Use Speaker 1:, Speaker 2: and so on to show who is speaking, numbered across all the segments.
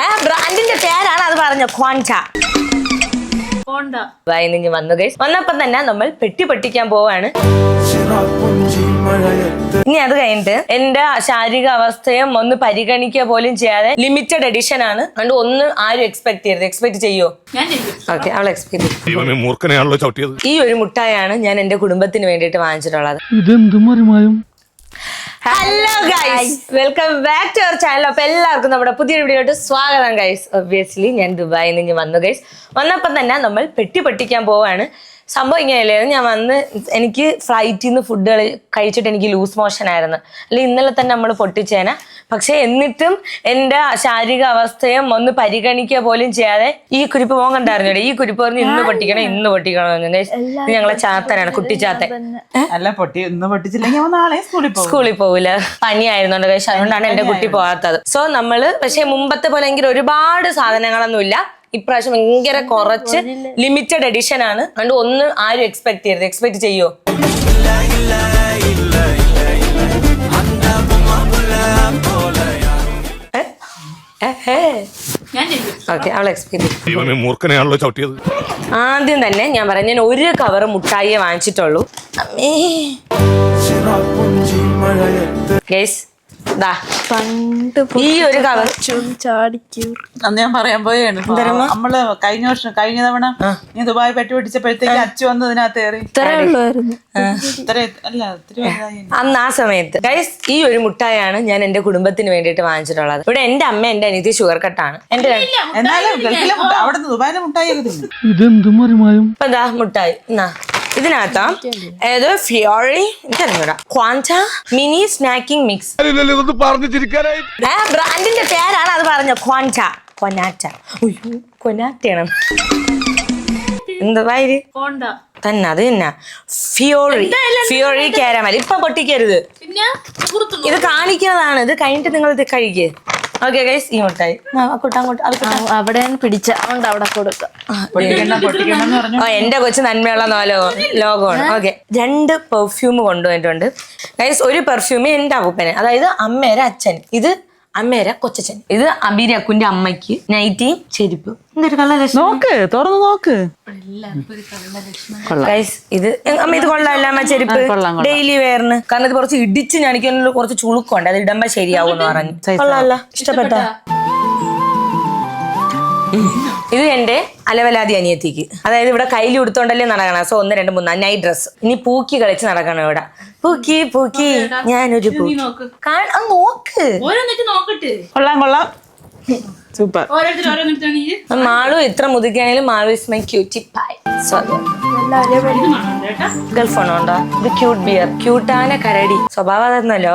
Speaker 1: ആ ബ്രാൻഡിന്റെ പേരാണ് അത് പറഞ്ഞ വൈകുന്നേരം വന്നു ഗൈസ് വന്നപ്പം തന്നെ നമ്മൾ പെട്ടി പൊട്ടിക്കാൻ പോവാണ്. ഇനി അത് കഴിഞ്ഞിട്ട് എന്റെ ശാരീരിക അവസ്ഥയും ഒന്ന് പരിഗണിക്കുക പോലും ചെയ്യാതെ ലിമിറ്റഡ് എഡിഷൻ ആണ്. അതുകൊണ്ട് ഒന്നും ആരും എക്സ്പെക്ട് ചെയ്യരുത്. എക്സ്പെക്ട് ചെയ്യോ?
Speaker 2: ഞാൻ ചെയ്യും.
Speaker 1: ഓക്കെ അവൾ എക്സ്പെക്ട് ചെയ്യും. ഈ ഒരു മുട്ടായാണ് ഞാൻ എന്റെ കുടുംബത്തിന് വേണ്ടിയിട്ട് വാങ്ങിച്ചിട്ടുള്ളത്. Hello guys welcome back to our channel അപ്പൊ എല്ലാവർക്കും നമ്മുടെ പുതിയ വീഡിയോട്ട് സ്വാഗതം ഗൈസ് ഒബ്വിയസ്ലി ഞാൻ ദുബായിൽ നിന്ന് വന്നു ഗൈസ് വന്നപ്പം തന്നെ നമ്മൾ പെട്ടി പെട്ടിക്കാൻ പോവാണ്. സംഭവം ഇങ്ങനെയല്ലായിരുന്നു. ഞാൻ വന്ന് എനിക്ക് ഫ്ലൈറ്റിൽ നിന്ന് ഫുഡ് കഴിച്ചിട്ട് എനിക്ക് ലൂസ് മോഷൻ ആയിരുന്നു. അല്ലെങ്കിൽ ഇന്നലെ തന്നെ നമ്മൾ പൊട്ടിച്ചേന. പക്ഷെ എന്നിട്ടും എന്റെ ശാരീരിക അവസ്ഥയും ഒന്ന് പരിഗണിക്കുക പോലും ചെയ്യാതെ ഈ കുരിപ്പ് മോൻ കണ്ടായിരുന്നു ഈ കുരിപ്പ് പറഞ്ഞ് ഇന്ന് പൊട്ടിക്കണം ഇന്ന് പൊട്ടിക്കണം എന്ന് ഞങ്ങളെ ചാത്തനാണ് കുട്ടിച്ചാത്തൻ
Speaker 3: അല്ല പൊട്ടി ഇന്ന് പൊട്ടിച്ചില്ലെങ്കിൽ നാളെ സ്കൂളിൽ പോകില്ല
Speaker 1: സ്കൂളിൽ പനിയായിരുന്നോണ്ട് കഴിച്ചു അതുകൊണ്ടാണ് എന്റെ കുട്ടി പോകാത്തത് സോ നമ്മൾ പക്ഷെ മുമ്പത്തെ പോലെ എങ്കിൽ ഒരുപാട് സാധനങ്ങളൊന്നുമില്ല. ഇപ്രാവശ്യം ഭയങ്കര കുറച്ച് ലിമിറ്റഡ് എഡിഷൻ ആണ്. അതുകൊണ്ട് ഒന്നും ആരും എക്സ്പെക്ട് ചെയ്യരുത്. എക്സ്പെക്ട് ചെയ്യോ? ഓക്കെ അവൾ ചെയ്യും.
Speaker 4: ദൈവമേ മൂർഖനെയാണല്ലോ ചവിട്ടിയത്.
Speaker 1: ആദ്യം തന്നെ ഞാൻ പറഞ്ഞ ഞാൻ ഒരു കവർ മുട്ടായിയെ വാങ്ങിച്ചിട്ടുള്ളൂ. അമ്മേ. ഗേസ്
Speaker 5: പണ്ട്
Speaker 1: ഈ ഒരു കവർ
Speaker 5: ചാടിക്കൂ.
Speaker 3: അന്ന് ഞാൻ പറയാൻ പോയാണ്. നമ്മൾ കഴിഞ്ഞ വർഷം കഴിഞ്ഞ തവണ നീ ദുബായ് പെട്ടി പിടിച്ചപ്പോഴത്തേക്ക് അച്ചു വന്ന് ഇതിനകത്ത് കയറി.
Speaker 5: ഇത്രേ ഉള്ളായിരുന്നു
Speaker 3: ഇത്ര അല്ല
Speaker 1: അന്ന് ആ സമയത്ത്. ഗൈസ് ഈ ഒരു മുട്ടായാണ് ഞാൻ എന്റെ കുടുംബത്തിന് വേണ്ടിയിട്ട് വാങ്ങിച്ചിട്ടുള്ളത്. ഇവിടെ എന്റെ അമ്മ എന്റെ അനിയത്തി ഷുഗർ കട്ടാണ് എന്റെ
Speaker 3: എന്നാലും അവിടെ ദുബായിലെ മുട്ടായി
Speaker 6: ഇതെന്തും
Speaker 1: മുട്ടായി? എന്നാ ഇതിനകത്താ ഏത്? ഫിയോറി എനിക്കറിഞ്ഞൂടാ ക്വാന്റ മിനി സ്നാക്കിംഗ് മിക്സ് ബ്രാൻഡിന്റെ പേരാണ് അത് പറഞ്ഞ ക്വാന്റ കൊനാറ്റ ഉയ്യോ, കൊനാറ്റയാണ് എന്താ ഇത് തന്നെ അത് തന്നെ. ഫിയോറി ഫിയോറി കാരമൽ ഇപ്പൊ പൊട്ടിക്കരുത്. ഇത് കാണിക്കുന്നതാണ്. ഇത് കഴിഞ്ഞിട്ട് നിങ്ങൾ ഇത് കഴിക്ക്. ഓക്കെ ഗൈസ് ഈ മുട്ടായി ആ, അങ്ങോട്ട് അങ്ങോട്ട്
Speaker 5: അവിടെ പിടിച്ച അതുകൊണ്ട്
Speaker 1: എന്റെ കൊച്ചു നന്മയുള്ള നോലോ ലോകമാണ്. ഓക്കെ രണ്ട് പെർഫ്യൂം കൊണ്ടുവന്നിട്ടുണ്ട്. ഗൈസ് ഒരു പെർഫ്യൂം എന്റെ അപ്പൂപ്പന് അതായത് അമ്മേരെ അച്ഛൻ ഇത് അമ്മേരെ കൊച്ചച്ഛൻ. ഇത് അബീരക്കുന്റെ അമ്മയ്ക്ക് നൈറ്റിയും ചെരുപ്പ്. എന്തൊരു
Speaker 3: നോക്ക് തുറന്നു നോക്ക്.
Speaker 1: ഗൈസ് ഇത് അമ്മ ഇത് കൊള്ളാമല്ല അമ്മ ചെരുപ്പ്? ഡെയിലി വെയറിന് കാരണം ഇത് കുറച്ച് ഇടിച്ച് ഞാനിക്കൊന്നും കുറച്ച് ചുളുക്കുണ്ട്. അത് ഇടുമ്പോ ശരിയാവും എന്ന് പറഞ്ഞു കൊള്ളാല്ല ഇഷ്ടപ്പെട്ട? ഇത് എന്റെ അലവലാതി അനിയത്തിക്ക്. അതായത് ഇവിടെ കയ്യിൽ ഉടുത്തോണ്ടല്ലേ നടക്കണം സോ ഒന്ന് രണ്ട് മൂന്ന്. നൈറ്റ് ഡ്രസ് ഇനി പൂക്കി കളിച്ച് നടക്കണം ഇവിടെ. പൂക്കി പൂക്കി. ഞാനൊരു
Speaker 2: നോക്ക്.
Speaker 1: നോക്ക്.
Speaker 3: കൊള്ളാം കൊള്ളാം. സൂപ്പർ
Speaker 1: മാളു എത്ര മുതിക്കുകയാണെങ്കിലും Malu is my cutie
Speaker 2: pie കേട്ടാ
Speaker 1: ഗൾഫ് ഉണ്ടോ? ഇത് ക്യൂട്ട് ബിയർ ക്യൂട്ടാന കരടി. സ്വഭാവം അതെന്നല്ലോ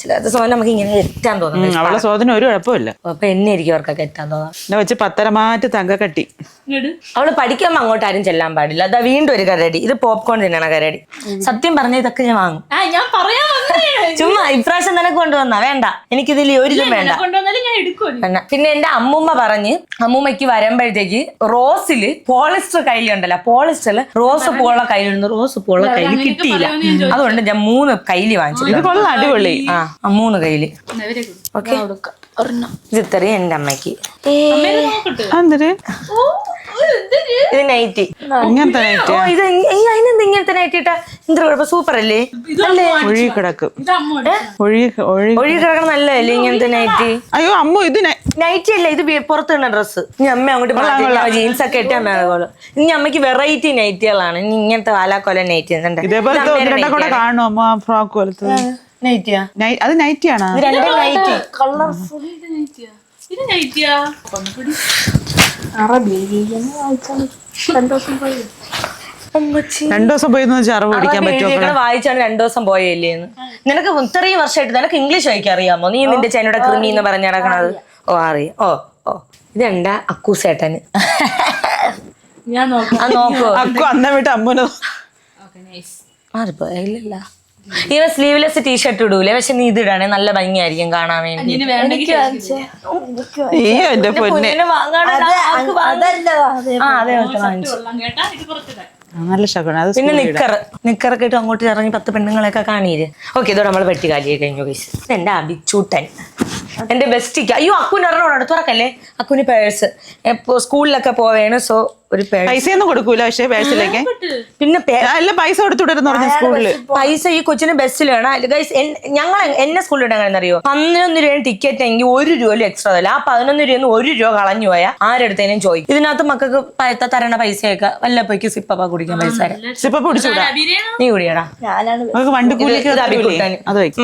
Speaker 1: ചില സമയം നമുക്ക് ഇങ്ങനെ എത്താൻ തോന്നുന്നു
Speaker 3: അവളെ സോദന ഒരു കുഴപ്പമില്ല
Speaker 1: അപ്പൊ എന്നെ ഇരിക്കും അവർക്കൊക്കെ എത്താൻ തോന്നാം
Speaker 3: എന്നെ വെച്ച് പത്തരമാറ്റ് തങ്കക്കട്ടി
Speaker 2: ഇങ്ങട്.
Speaker 1: അവൾ പഠിക്കുമ്പോ അങ്ങോട്ട് ആരും ചെല്ലാൻ പാടില്ല. അതാ വീണ്ടും ഒരു കരടി. ഇത് പോപ്കോൺ തിന്നണ കരടി. സത്യം പറഞ്ഞ ഇതൊക്കെ ഞാൻ വാങ്ങും.
Speaker 2: ആ ഞാൻ
Speaker 1: ചുമ്മാ ഇപ്രാവശ്യം നിനക്ക് കൊണ്ടുവന്നാ. വേണ്ട. എനിക്കിതിൽ ഒരിതും വേണ്ട. പിന്നെ എന്റെ അമ്മൂമ്മ പറഞ്ഞ് അമ്മൂമ്മയ്ക്ക് വരുമ്പോഴത്തേക്ക് റോസിൽ പോളിസ്റ്റർ കയ്യിലുണ്ടല്ലോ പോളിസ്റ്ററിൽ റോസ് പൂവുള്ള കയ്യിലിരുന്ന് റോസ് പൂവുള്ള കയ്യിൽ കിട്ടിയില്ല. അതുകൊണ്ട് ഞാൻ മൂന്ന്
Speaker 3: ഇത്
Speaker 1: വാങ്ങിച്ചിട്ടുണ്ട്
Speaker 3: കൊള്ളാം അടിപൊളി.
Speaker 1: ആ മൂന്ന്
Speaker 2: കൊടുക്കും.
Speaker 1: ഓക്കെ. ഇത് ഇത്രയും എന്റെ അമ്മയ്ക്ക്.
Speaker 2: എന്തൊരു
Speaker 1: ഇത് നൈറ്റി
Speaker 3: ഇങ്ങനത്തെ നൈറ്റ്
Speaker 1: ഓ ഇത് ഈ അതിനെന്ത് ഇങ്ങനത്തെ നൈറ്റി ഇട്ടാ എന്ത് കുഴപ്പം? സൂപ്പർ അല്ലേ?
Speaker 2: ഇത് അമ്മ
Speaker 3: ഒഴുകി കിടക്കും.
Speaker 2: ഇത് അമ്മ അടിച്ചതാ.
Speaker 3: ഒഴുകി ഒഴുകി
Speaker 1: ഒഴുകി കിടക്കണം നല്ലതല്ലേ ഇങ്ങനത്തെ നൈറ്റി
Speaker 3: അയ്യോ അമ്മ ഇത്
Speaker 1: നൈറ്റി അല്ല? ഇത് പുറത്തുള്ള പുറത്തിടുന്ന ഡ്രസ്സ് ഇനി അമ്മ അങ്ങോട്ട് ജീൻസ് ഒക്കെ ഇട്ട് അമ്മ അതുപോലെ ഇനി അമ്മയ്ക്ക് വെറൈറ്റി നൈറ്റികളാണ് ഇനി ഇങ്ങനത്തെ വാലാക്കോല നൈറ്റി
Speaker 3: കൂടെ കാണും അമ്മ ഫ്രോക്ക് പോലത്തെ?
Speaker 1: നൈറ്റിയാ
Speaker 3: അത് നൈറ്റിയാണോ
Speaker 1: ഇത് രണ്ട് നൈറ്റി
Speaker 2: കളർഫുൾ നൈറ്റിയാ ഇത് നൈറ്റിയാ
Speaker 5: രണ്ടു ദിവസം പോയി
Speaker 3: രണ്ടു പഠിക്കാൻ പറ്റും പറ്റുമോ
Speaker 1: വായിച്ചാണ് രണ്ടു ദിവസം പോയല്ലേ നിനക്ക് ഇത്രയും വർഷമായിട്ട് നിനക്ക് ഇംഗ്ലീഷ് വായിക്കാൻ അറിയാമോ നീ നിന്റെ ചേനയുടെ കൃമി എന്ന് പറഞ്ഞ നടക്കണത്? ഓ അറിയാം. ഓ ഓ. ഇതെന്താ? അക്കൂസേട്ടന്
Speaker 2: ഞാൻ നോക്കൂ.
Speaker 3: അക്കു അന്ന വിട്ട് അമ്മനോ
Speaker 2: ഓക്കെ നൈസ്
Speaker 1: മാറിപ്പോ ഇല്ലല്ല ഇവൻ സ്ലീവ്ലെസ് ടീഷർട്ട് ഇടൂലേ? പക്ഷെ നീ ഇത് ഇടാണേ നല്ല ഭംഗിയായിരിക്കും കാണാൻ വേണ്ടി.
Speaker 2: ഇനി വേണ്ടെങ്കിൽ
Speaker 3: ഈ എന്റെ പൊന്നെ.
Speaker 1: പൊന്നിനെ വാങ്ങാനുള്ള ആൾക്ക് വാങ്ങ-
Speaker 5: അതെ
Speaker 1: ആ അതെ. അതെ, വാങ്ങിച്ചു
Speaker 2: ഇത് പുറത്തിടാൻ
Speaker 3: നല്ല ശകുനം അത്
Speaker 1: പിന്നെ നിക്കർ നിക്കറൊക്കെ ഇട്ട് അങ്ങോട്ട് ഇറങ്ങി പത്ത് പെണ്ണുങ്ങളെയൊക്കെ കാണിയില്ലേ ഓക്കെ ഇതോടെ നമ്മൾ വെട്ടി കാലിയെ കഴിഞ്ഞു എന്റെ അഭിച്ചൂട്ടൻ. എന്റെ ബെസ്റ്റിക്ക് അയ്യോ അക്കുന് അടുത്ത് തുറക്കല്ലേ? അക്കുന് പേഴ്സ് സ്കൂളിലൊക്കെ പോവേണ് സോ ഒരു പൈസ
Speaker 3: പൈസയൊന്നും കൊടുക്കൂല പക്ഷേ പേഴ്സിലേക്ക്
Speaker 1: പിന്നെ
Speaker 3: അല്ല പൈസ കൊടുത്തുവിടരുന്ന് പറഞ്ഞു സ്കൂളിൽ.
Speaker 1: പൈസ ഈ കൊച്ചിന് ബസ്സിൽ വേണം. ഗൈസ് ഞങ്ങൾ എന്നെ സ്കൂളിൽ ഇടാൻ അറിയോ? പതിനൊന്ന് രൂപ ടിക്കറ്റ് എങ്കിൽ ഒരു രൂപ എക്സ്ട്രാ തല്ല ആ പതിനൊന്ന് രൂപ ഒരു രൂപ കളഞ്ഞു പോയാൽ ആരെടുത്തേനും ചോദിക്കും. ഇതിനകത്ത് മക്കൾക്ക് പഴത്ത തരണ പൈസയൊക്കെ വല്ലപ്പോയ്ക്ക് സിപ്പപ്പ കുടിക്കാൻ പൈസ നീ കുടിയടാ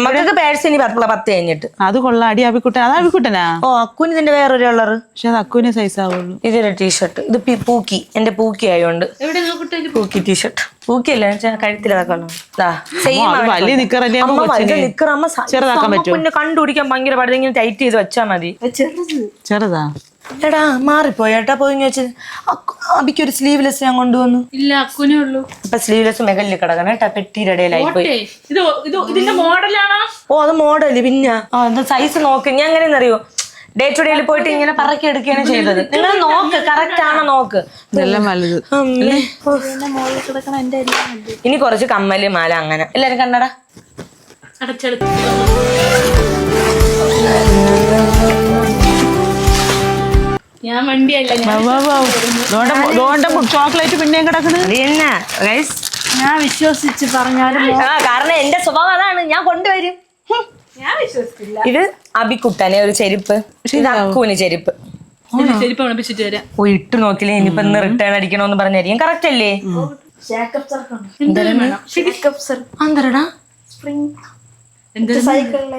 Speaker 1: മക്കൾക്ക് പേഴ്സ് ഇനി പത്ത് പത്ത് കഴിഞ്ഞിട്ട്.
Speaker 3: അത് കൊള്ളാം അടി അബിക്കുട്ടൻ അത് അബിക്കുട്ടനാ
Speaker 1: ഓ അക്കുന് ഇതിന്റെ വേറൊരു കളർ.
Speaker 3: പക്ഷെ അത് അക്കുവിന് സൈസ് ആവുള്ളൂ.
Speaker 1: ഇതൊരു ടീഷർട്ട് ഇത് പി- പൂക്കി. എന്റെ പൂക്കി ആയതുകൊണ്ട് പൂക്കി ടീഷർട്ട് പൂക്കി അല്ല കഴുത്തിലതൊക്കെ സെയിം
Speaker 3: അത് വലിയ നിക്കറല്ലേ അമ്മ കൊച്ചിന്? ചെറുതാക്കാൻ പറ്റുമോ?
Speaker 1: പിന്നെ കണ്ടുപിടിക്കാൻ ഭയങ്കര പാടില്ല ഇങ്ങനെ ടൈറ്റ് ചെയ്ത് വെച്ചാ മതി.
Speaker 3: ചെറുതാ?
Speaker 1: എടാ മാറിപ്പോയി. ഏട്ടാ പോയി വെച്ച്. അബിക്ക് ഒരു സ്ലീവ്ലെസ് ഞാൻ കൊണ്ടുവന്നു.
Speaker 2: ഇല്ല അക്കുനേ ഉള്ളൂ.
Speaker 1: അപ്പൊ സ്ലീവ്ലെസ് മെഗലിൽ കിടക്കണം ഏട്ടാ പെട്ടിയുടെ ഇടയിലായി പോയി.
Speaker 2: ഇത് ഇത് ഇതിന്റെ മോഡലാണോ?
Speaker 1: ഓ അത് മോഡൽ പിന്നെ. ആ സൈസ് നോക്ക്. ഞാൻ എങ്ങനെയെന്ന് അറിയോ ഡേ ടു ഡേയിൽ പോയിട്ട് ഇങ്ങനെ പറക്കി എടുക്കുകയാണ് ചെയ്തത്. നിങ്ങൾ നോക്ക് കറക്റ്റ് ആണോ നോക്ക്. ഇനി കുറച്ച് കമ്മൽ മാല അങ്ങനെ. എല്ലാരും കണ്ണട
Speaker 2: അടച്ചെടുത്ത് ഞാൻ വണ്ടിയല്ല ഞാൻ
Speaker 3: ചോക്ലേറ്റ് പിന്നെയും
Speaker 1: കിടക്കുന്നത്
Speaker 5: ഞാൻ വിശ്വസിച്ച് പറഞ്ഞാലും
Speaker 1: ആ കാരണം എന്റെ സ്വഭാവം അതാണ്. ഞാൻ കൊണ്ടുവരും.
Speaker 2: ഞാൻ വിശ്വസിക്കില്ല.
Speaker 1: ഇത് അബിക്കുട്ടനെ ഒരു ചെരുപ്പ്. ഇത് അക്കുവിന് ചെരുപ്പ്.
Speaker 2: ചെരുപ്പ് ഉണപ്പിച്ചിട്ട് വരാം.
Speaker 1: ഓ ഇട്ട് നോക്കില്ലേ? ഇനിയിപ്പൊ ഇന്ന് റിട്ടേൺ അടിക്കണോന്ന് പറഞ്ഞായിരിക്കും. കറക്റ്റ് അല്ലേ?
Speaker 5: ജാക്കബ് സർക്കുണ്ട്
Speaker 2: എന്തെങ്കിലും വേണം.
Speaker 5: ജാക്കബ് സർ
Speaker 1: അന്തരടാ
Speaker 5: സ്പ്രിംഗ്.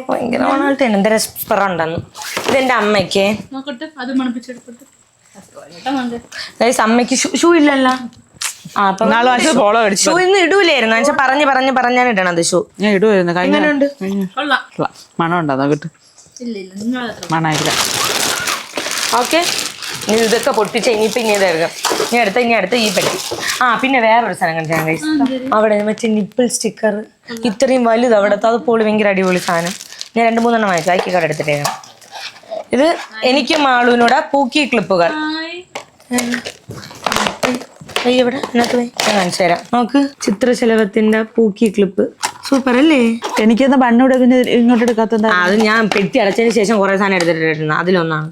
Speaker 1: ഭയങ്കര ഓണായിട്ട് എന്തൊരു സ്പെറ ഉണ്ടെന്ന് ഇതെന്റെ അമ്മയ്ക്ക്. അമ്മയ്ക്ക് ഷൂ ഇല്ലല്ലോ. ആ അപ്പൊ
Speaker 3: പോളോ അടിച്ചു
Speaker 1: ഷൂ ഇന്ന് ഇടൂലായിരുന്നു. എന്നുവെച്ചാൽ പറഞ്ഞ് പറഞ്ഞ് പറഞ്ഞാണ് ഇടണത് ഷൂ.
Speaker 3: ഞാൻ ഇടുവായിരുന്നു. കഴിഞ്ഞ
Speaker 1: എങ്ങനെയുണ്ട്.
Speaker 3: മണം ഉണ്ടോ? നോക്കിട്ട്
Speaker 2: ഇല്ല ഇല്ല നിങ്ങളത്ര
Speaker 3: മണമില്ല
Speaker 1: ഓക്കെ. ഇനി ഇതൊക്കെ പൊട്ടിച്ച് ഇനിയിപ്പോ ഇനി ഇതായിരിക്കും ഇനി അടുത്ത ഇനി അടുത്ത ഈ പെട്ടി. ആ പിന്നെ വേറൊരു സാധനം കണ്ടു ഗൈസ് അവിടെ മറ്റേ നിപ്പിൾ സ്റ്റിക്കർ ഇത്രയും വലുത് അവിടുത്തെ അത് പോളി ഭയങ്കര അടിപൊളി സാധനം. ഞാൻ രണ്ട് മൂന്നെണ്ണം വാങ്ങിച്ചു. ആക്കി കട എടുത്തിട്ടേ ഇത് എനിക്ക് മാളൂനോടെ പൂക്കി ക്ലിപ്പുകൾ. കൈ എവിടെ? അതിനകത്ത് പോയി. ഞാൻ കാണിച്ചു തരാം. നോക്ക് ചിത്രശലഭത്തിന്റെ പൂക്കി ക്ലിപ്പ്. സൂപ്പർ അല്ലേ?
Speaker 3: എനിക്കൊന്ന് ബണ്ണൂടെ പിന്നെ ഇങ്ങോട്ട് എടുക്കാത്ത
Speaker 1: ആ, അത് ഞാൻ പെട്ടി അടച്ചതിന് ശേഷം കുറെ സാധനം എടുത്തിട്ടുണ്ടായിരുന്നു അതിലൊന്നാണ്.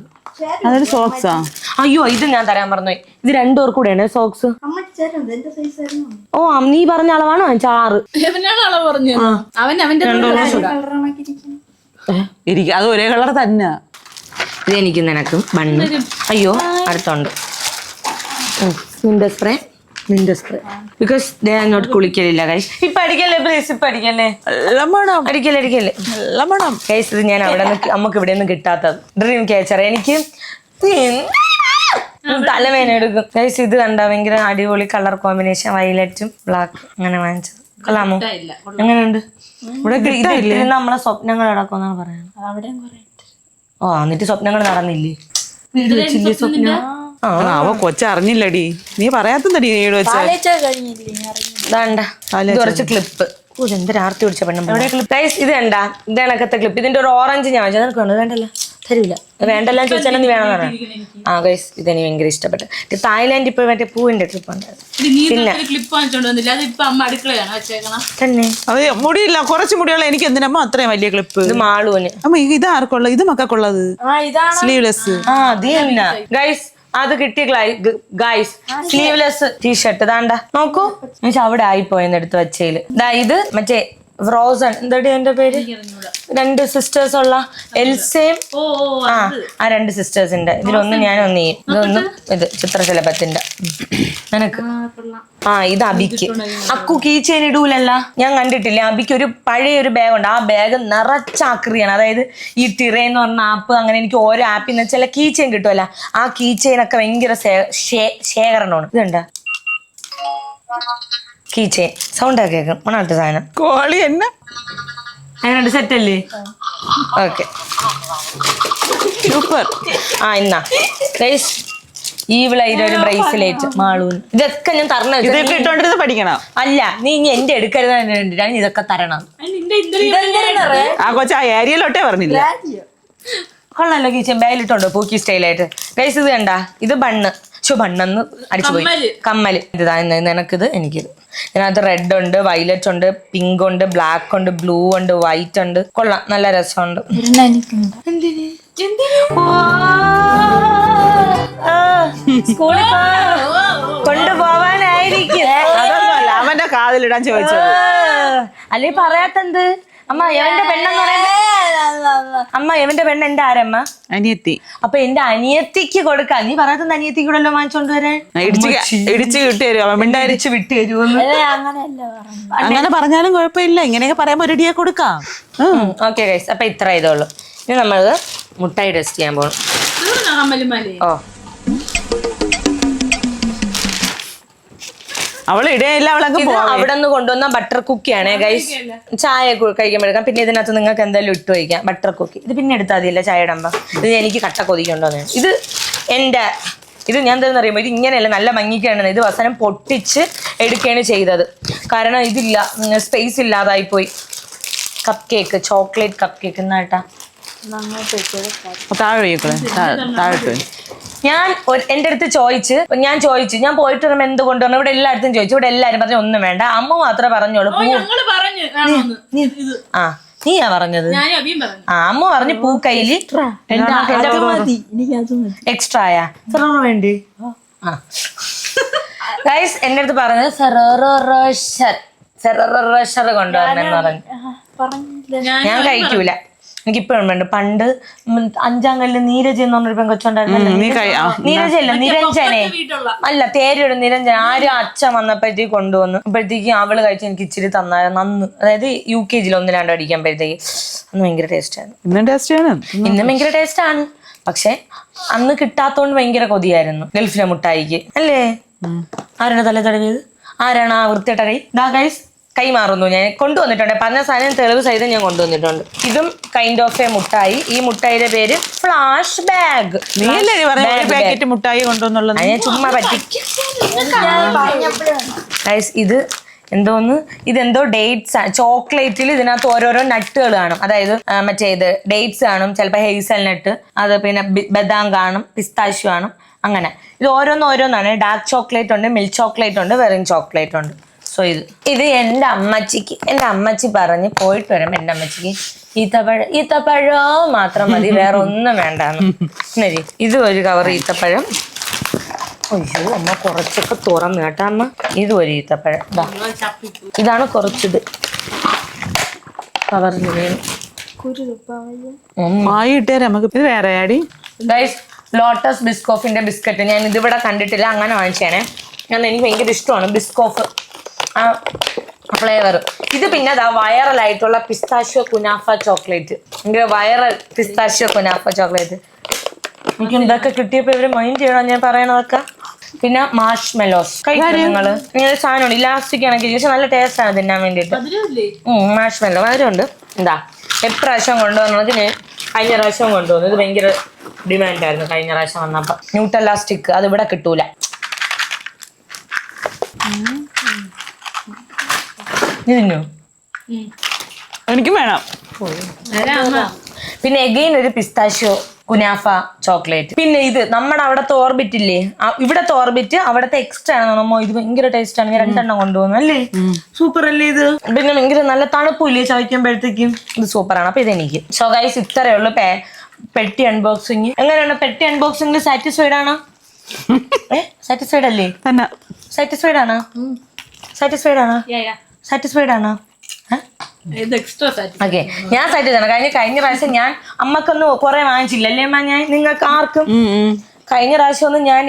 Speaker 3: അതൊരു സോക്സാ
Speaker 1: അയ്യോ ഇത് ഞാൻ തരാൻ പറഞ്ഞു ഇത് രണ്ടുപേർ കൂടെയാണ് സോക്സ് ഓ നീ പറഞ്ഞ അളവാണോ? ചാറ്. ആറ്
Speaker 2: അവനാണ് അളവ് പറഞ്ഞു അവൻ അവന്റെ
Speaker 3: ഇരിക്കും അത് ഒരേ കളർ തന്നെ.
Speaker 1: ഇത് എനിക്ക് നിനക്കും. ബണ്ണ്. അയ്യോ അടുത്തുണ്ട്. സ്പ്രേ നിന്റെ spray because they are not കുളിക്കലില്ല കൈസ് ഇപ്പൊ അടിക്കല്ലേ പ്ലീസ് ഇപ്പൊ അടിക്കല്ലേ?
Speaker 3: നല്ല മണം
Speaker 1: അടിക്കല്ലേ അടിക്കല്ലേ?
Speaker 3: നല്ല വേണം
Speaker 1: കൈസ് ഇത് ഞാൻ അവിടെ നിന്ന് നമുക്ക് ഇവിടെ നിന്ന് കിട്ടാത്തത്. ഡ്രീം ക്യാച്ചർ എനിക്ക് തലവേന എടുക്കും. കൈസ് ഇത് കണ്ട ഭയങ്കര അടിപൊളി കളർ കോമ്പിനേഷൻ വയലറ്റും ബ്ലാക്ക് അങ്ങനെ വാങ്ങിച്ചത്. കൊള്ളാമോ? എങ്ങനെയുണ്ട്? ഇവിടെ ഇത് ഇട്ടിരുന്ന് നമ്മളെ സ്വപ്നങ്ങൾ നടക്കുമെന്നാണ് പറയുന്നത്. ഓ എന്നിട്ട് സ്വപ്നങ്ങൾ നടന്നില്ലേ? വീട് വെച്ചില്ലേ സ്വപ്നം
Speaker 3: അവ കൊച്ചറിഞ്ഞില്ലടി. നീ പറയാത്തടി നീട്
Speaker 1: വെച്ചാൽ കുറച്ച് ക്ലിപ്പ് ഓ എന്തൊരു ആർത്തി പിടിച്ച പെണ്ണും ഗൈസ് ഇത് കണ്ട ഇത് കണക്കത്തെ ക്ലിപ്പ് ഇതിന്റെ ഒരു ഓറഞ്ച് ഞാൻ വാങ്ങിച്ചത് നിനക്ക് വേണ്ടോ വേണ്ടല്ല? തരൂല. വേണ്ടല്ല ചോദിച്ചാൽ നീ വേണം പറയാം ആ ഗൈസ് ഇതെനി ഭയങ്കര ഇഷ്ടപ്പെട്ടു. തായ്ലാൻഡ് ഇപ്പൊ മറ്റേ പൂവിന്റെ ക്ലിപ്പ് പിന്നെ
Speaker 2: നീ ക്ലിപ്പ് വാങ്ങിച്ചോണ്ട് വന്നില്ല. അത് അമ്മ അടുക്കളയാണ് വെച്ചേക്കണം.
Speaker 1: തന്നെ.
Speaker 3: അത് മുടിയില്ല കുറച്ച് മുടിയുള്ള എനിക്ക് എന്തിനാ അത്രയും വലിയ ക്ലിപ്പ്
Speaker 1: ഇത് മാളൂന്
Speaker 3: അമ്മ ഇത് ആർക്കുള്ള ഇത് മക്കൾക്കുള്ളത്?
Speaker 5: ആ ഇതാണ്.
Speaker 3: സ്ലീവ്ലെസ്
Speaker 1: ആ അത് ഗൈസ് അത് കിട്ടിയ ഗൈസ് സ്ലീവ്ലെസ് ടീഷർട്ട് ഇതാണ്ട. നോക്കൂ. എന്നുവെച്ചാ അവിടെ ആയിപ്പോയെന്ന് എടുത്ത് വെച്ചേൽ. ദാ ഇത് മറ്റേ ഫ്രോസൺ എന്താടി എന്റെ പേര്? രണ്ട് സിസ്റ്റേഴ്സ് ഉള്ള
Speaker 2: എൽസേം
Speaker 1: ആ ആ രണ്ട് സിസ്റ്റേഴ്സിന്റെ ഇതിലൊന്ന് ഞാൻ ഒന്ന് ചെയ്യും. ഇതൊന്നും ഇത് ചിത്രശലഭത്തിന്റെ. നിനക്ക്. ആ ഇത് അബിക്ക്. അക്കു കീച്ചേൻ ഇടൂലല്ല. ഞാൻ കണ്ടിട്ടില്ല. അബിക്ക് ഒരു പഴയ ഒരു ബാഗ് ഉണ്ട്. ആ ബാഗ് നിറച്ച ആക്രിയാണ് അതായത് ഈ തിറ എന്ന് പറഞ്ഞ ആപ്പ് അങ്ങനെ എനിക്ക് ഓരോ ആപ്പിൽ നിന്ന് ചില കീച്ചെയിൻ കിട്ടുമല്ല ആ കീച്ചെയിനൊക്കെ ഭയങ്കര ശേഖരണമാണ്. ഇതുണ്ട്? കീച്ചെയിൻ സൗണ്ട് ഒക്കെ കേൾക്കും മണാട്ട് സാധനം.
Speaker 3: കോളി എന്നെ?
Speaker 1: അതിനുണ്ട് സെറ്റ് അല്ലേ? ഓക്കെ
Speaker 3: സൂപ്പർ
Speaker 1: ആ എന്നാ ഗൈസ് ഈ വിളയിലെ ഒരു ബ്രേസ്ലെറ്റ് മാളൂന് ഇതൊക്കെ ഞാൻ തരണം
Speaker 3: ഇതൊക്കെ ഇട്ടോണ്ടിരുന്ന് പഠിക്കണം.
Speaker 1: അല്ല നീ ഇനി എന്റെ എടുക്കരുത് വേണ്ടിയിട്ടാണ് ഇതൊക്കെ തരണം.
Speaker 3: ആ കൊച്ച ഏരിയയിലോട്ടേ പറഞ്ഞില്ല?
Speaker 1: കൊള്ളാലോ കീച്ചൻ. ബാഗിലിട്ടുണ്ടോ പൂക്കി സ്റ്റൈലായിട്ട് ഗൈസ് ഇത് കണ്ട? ഇത് ബണ്ണ്. ചു ബണ്ണെന്ന് അടിച്ചുപോയി.
Speaker 2: പോയി
Speaker 1: കമ്മൽ. ഇതാ നിനക്കിത് എനിക്കിത്. ഇതിനകത്ത് റെഡ് ഉണ്ട് വയലറ്റ് ഉണ്ട് പിങ്ക് ഉണ്ട് ബ്ലാക്ക് ഉണ്ട് ബ്ലൂ ഉണ്ട് വൈറ്റ് ഉണ്ട്. കൊള്ളാം നല്ല രസമുണ്ട്. സ്കൂളിൽ കൊണ്ടുപോവാനായിരിക്കും.
Speaker 3: അവന്റെ കാതിലിടാൻ ചോദിച്ചത്.
Speaker 1: അല്ലെ പറയാത്തെന്ത് അമ്മ എവന്റെ പെണ്ണെന്ന് പറയുമ്പോ അമ്മ എവന്റെ പെണ്ണ് എന്റെ ആരമ്മ?
Speaker 3: അനിയത്തി.
Speaker 1: അപ്പൊ എന്റെ അനിയത്തിക്ക് കൊടുക്ക. നീ പറയാത്ത അനിയത്തിക്ക് കൂടെ വാങ്ങിച്ചോണ്ട് വരാൻ?
Speaker 3: ഇടിച്ച് ഇടിച്ച് കിട്ടി തരും അവൻ മിണ്ടായി
Speaker 1: അരിച്ച് വിട്ട് തരുമെന്ന്
Speaker 5: അങ്ങനെയല്ല പറഞ്ഞു
Speaker 3: അങ്ങനെ പറഞ്ഞാലും കുഴപ്പമില്ല. ഇങ്ങനെയൊക്കെ പറയുമ്പോ ഒരു കൊടുക്കാം.
Speaker 1: ഓക്കെ അപ്പൊ ഇത്ര ഇതുള്ളൂ. ഇനി നമ്മൾ മുട്ടായി ടെസ്റ്റ് ചെയ്യാൻ പോകണം ഓ.
Speaker 3: അവൾ ഇടയില്ല
Speaker 1: ഇത് അവിടെ നിന്ന് കൊണ്ടുവന്ന ബട്ടർ കുക്കിയാണ് ഗൈസ് ചായ കഴിക്കാൻ എടുക്കാം. പിന്നെ ഇതിനകത്ത് നിങ്ങൾക്ക് എന്തായാലും ഇട്ട് വയ്ക്കാം ബട്ടർ കുക്കി ഇത് പിന്നെ എടുത്താൽ മതിയല്ല ചായ ഇടുമ്പോൾ ഇത് എനിക്ക് കട്ട കൊതിക്കൊണ്ടോന്ന് ഇത് എന്റെ ഇത് ഞാൻ എന്താണെന്ന് അറിയുമ്പോൾ ഇത് ഇങ്ങനെയല്ല നല്ല മങ്ങിക്കാണ് ഇത് വസനം പൊട്ടിച്ച് എടുക്കുകയാണ് ചെയ്തത്. കാരണം ഇതില്ല സ്പേസ് ഇല്ലാതായി പോയി cupcake chocolate cupcake എന്നാട്ടാ
Speaker 3: താഴെ താഴെ.
Speaker 1: ഞാൻ എന്റെ അടുത്ത് ചോദിച്ച് ഞാൻ ചോദിച്ചു ഞാൻ പോയിട്ട് വരുമ്പോൾ എന്ത് കൊണ്ടുവരണം? ഇവിടെ എല്ലായിടത്തും ചോദിച്ചു ഇവിടെ എല്ലാരും പറഞ്ഞു ഒന്നും വേണ്ട. അമ്മ മാത്രമേ പറഞ്ഞോളൂ ആ നീയാ പറഞ്ഞത്? ആ അമ്മ പറഞ്ഞു പൂ കയ്യിൽ
Speaker 5: മതി. എനിക്കത്
Speaker 1: എക്സ്ട്രായാ വേണ്ടി? ഗൈസ് എന്റെ അടുത്ത് പറഞ്ഞത് ഫെറോറോ റോഷർ ഫെറോറോ റോഷർ കൊണ്ടുവരണമെന്ന് പറഞ്ഞു. ഞാൻ കഴിക്കൂല. എനിക്ക് ഇപ്പോഴും വേണ്ട പണ്ട് അഞ്ചാം കല്ല് നീരജ് എന്ന് പറഞ്ഞൊരു പെങ്കൊച്ചുണ്ടായിരുന്നു നീരജ് അല്ല? നിരഞ്ജനെ. അല്ല തേരോട് നിരഞ്ജൻ. ആരും അച്ഛൻ വന്നപ്പോഴത്തേക്ക് കൊണ്ടുവന്നു. അപ്പോഴത്തേക്ക് അവൾ കഴിച്ച് എനിക്ക് ഇച്ചിരി തന്നായിരുന്നു നന്ന് അതായത് യു കെ ജിയിൽ ഒന്ന് രണ്ടോ അടിക്കുമ്പോഴത്തേക്ക് അന്ന് ഭയങ്കര ടേസ്റ്റ് ആയിരുന്നു.
Speaker 3: ഇന്നും ടേസ്റ്റ് ആണ്.
Speaker 1: ഇന്നും ഭയങ്കര ടേസ്റ്റ് ആണ്. പക്ഷെ അന്ന് കിട്ടാത്തോണ്ട് ഭയങ്കര കൊതിയായിരുന്നു. ഗൾഫിലെ മുട്ടായിക്ക്. അല്ലേ? ആരാണ് തല തടവിയത്? ആരാണ് ആ വൃത്തിട്ടറി കൈ ദാ ഗൈസ് കൈ മാറുന്നു ഞാൻ കൊണ്ടുവന്നിട്ടുണ്ട്. പറഞ്ഞ സാധനം തെളിവ് സഹിതം ഞാൻ കൊണ്ടുവന്നിട്ടുണ്ട്. ഇതും കൈൻഡ് ഓഫ് എ മുട്ടായി. ഈ മുട്ടായിയുടെ പേര് ഫ്ലാഷ് ബാഗ്
Speaker 3: നീ അല്ലേ പറഞ്ഞ പാക്കറ്റ് മുട്ടായി കൊണ്ടുവന്നുള്ളത്?
Speaker 1: ഞാൻ ചുമ്മാ പറ്റി. ഇത് എന്തോന്ന്? ഇതെന്തോ ഡേറ്റ്സ് ആണ് ചോക്ലേറ്റിൽ ഇതിനകത്ത് ഓരോരോ നട്ടുകൾ കാണും. അതായത് മറ്റേ ഇത് ഡേറ്റ്സ് കാണും. ചിലപ്പോൾ ഹെയ്സൽ നട്ട് അത് പിന്നെ ബദാം കാണും പിസ്താശു കാണും. അങ്ങനെ. ഇത് ഓരോന്നോരോന്നാണ് ഡാർക്ക് ചോക്ലേറ്റ് ഉണ്ട് മിൽക്ക് ചോക്ലേറ്റ് ഉണ്ട് വെറും ചോക്ലേറ്റ് ഉണ്ട്. സോ ഇത് ഇത് എന്റെ അമ്മച്ചിക്ക് എന്റെ അമ്മച്ചി പറഞ്ഞ് പോയിട്ട് വരുമ്പോൾ എന്റെ അമ്മച്ചിക്ക് ഈത്തപ്പഴം ഈത്തപ്പഴം മാത്രം മതി. വേറെ ഒന്നും വേണ്ട ശരി ഇത് ഒരു കവർ ഈത്തപ്പഴം. അയ്യോ അമ്മ കുറച്ചൊക്കെ തുറന്നു കേട്ടാ അമ്മ. ഇത് ഒരു ഈത്തപ്പഴം. ഇതാണ് കുറച്ചിത്. കവറിൽ വേണം.
Speaker 3: ഇട്ടേരാ നമുക്ക്. ഇത് വേറെ ആടി.
Speaker 1: ഗൈസ് ലോട്ടസ് ബിസ്കോഫിന്റെ ബിസ്ക്കറ്റ്. ഞാൻ ഇതിവിടെ കണ്ടിട്ടില്ല. അങ്ങനെ വാങ്ങിച്ചേനെ. ഞാൻ എനിക്ക് ഭയങ്കര ഇഷ്ടമാണ് ബിസ്കോഫ്. ആ ഫ്ലേവർ. ഇത് പിന്നെ അതാ വൈറലായിട്ടുള്ള പിസ്താഷ്യോ കുനാഫ ചോക്ലേറ്റ്. ഭയങ്കര വൈറൽ പിസ്താഷ്യോ കുനാഫ ചോക്ലേറ്റ്. എനിക്ക് ഇതൊക്കെ കിട്ടിയപ്പോ ഇവർ മൈൻഡ് ചെയ്യണോ? ഞാൻ പറയണതൊക്കെ. പിന്നെ മാഷ് മെലോസ് കഴിക്കും നിങ്ങൾ? ഇങ്ങനെ സാധനമുണ്ട്. ഇലാസ്റ്റിക് ആണെങ്കിൽ പക്ഷെ നല്ല ടേസ്റ്റ് ആണ് തിന്നാൻ വേണ്ടിയിട്ട്.
Speaker 2: മധുരമില്ലേ
Speaker 1: മാഷ് മെല്ലോ മധുരമുണ്ട് എന്താ എപ്രാവശ്യം കൊണ്ടുവന്നത് ഞാൻ കഴിഞ്ഞ പ്രാവശ്യം കൊണ്ടുവന്നു. ഇത് ഭയങ്കര ഡിമാൻഡ് ആയിരുന്നു കഴിഞ്ഞ പ്രാവശ്യം വന്നപ്പോ. ന്യൂട്ടലാസ്റ്റിക് അത് ഇവിടെ കിട്ടൂല.
Speaker 3: എനിക്കും വേണം.
Speaker 1: പിന്നെ എഗെയിൻ ഒരു പിസ്താഷ്യോ കുനാഫ ചോക്ലേറ്റ്. പിന്നെ ഇത് നമ്മുടെ അവിടത്തെ ഓർബിറ്റ് ഇല്ലേ? ഇവിടത്തെ ഓർബിറ്റ് അവിടത്തെ എക്സ്ട്രാ ആണ്. നമ്മ ഇത് ഭയങ്കര ടേസ്റ്റ് ആണ്. ഞാൻ രണ്ടെണ്ണം കൊണ്ടുപോകുന്നു അല്ലേ? സൂപ്പർ അല്ലേ ഇത്? പിന്നെ ഭയങ്കര നല്ല തണുപ്പില്ലേ ചവയ്ക്കുമ്പോഴത്തേക്കും? ഇത് സൂപ്പർ ആണ്. അപ്പൊ ഇതെനിക്ക് സോ ഗൈസ് ഇത്രയേ ഉള്ളൂ. പേ പെട്ടി അൺബോക്സിങ് എങ്ങനെയാണ്? പെട്ടി അൺബോക്സിംഗ് സാറ്റിസ്ഫൈഡ് ആണോ? സാറ്റിസ്ഫൈഡ് അല്ലേ?
Speaker 3: തന്നെ.
Speaker 1: സാറ്റിസ്ഫൈഡ് ആണോ? സാറ്റിസ്ഫൈഡ് ആണോ?
Speaker 2: യാ യാ
Speaker 1: സാറ്റിസ്ഫൈഡ് ആണോ? ഓക്കെ ഞാൻ സാറ്റിസ്ഫൈഡ് ആണ്. കഴിഞ്ഞ കഴിഞ്ഞ പ്രാവശ്യം ഞാൻ അമ്മക്കൊന്നും കുറെ വാങ്ങിച്ചില്ല അല്ലേ അമ്മ ഞാൻ? നിങ്ങൾക്ക് ആർക്കും? കഴിഞ്ഞ പ്രാവശ്യം ഒന്നും ഞാൻ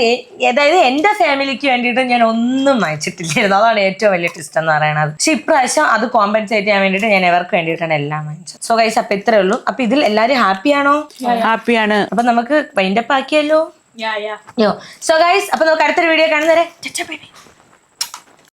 Speaker 1: അതായത് എന്റെ ഫാമിലിക്ക് വേണ്ടിയിട്ട് ഞാൻ ഒന്നും വാങ്ങിച്ചിട്ടില്ലായിരുന്നു. അതാണ് ഏറ്റവും വലിയ ട്വിസ്റ്റ് എന്ന് പറയുന്നത് പക്ഷെ ഇപ്രാവശ്യം അത് കോമ്പൻസേറ്റ് ചെയ്യാൻ വേണ്ടിയിട്ട് ഞാൻ എവർക്ക് വേണ്ടിയിട്ടാണ് എല്ലാം വാങ്ങിച്ചത്. സോ ഗൈസ് അപ്പൊ ഇത്രേ ഉള്ളൂ. അപ്പൊ ഇതിൽ എല്ലാരും ഹാപ്പിയാണോ
Speaker 3: ഹാപ്പിയാണ്
Speaker 1: അപ്പൊ നമുക്ക് വൈൻഡപ്പ് ആക്കിയല്ലോ.
Speaker 2: യാ
Speaker 1: യാ സോ ഗൈസ് അപ്പൊ നമുക്ക് അടുത്തൊരു വീഡിയോ കാണുന്നവരെ.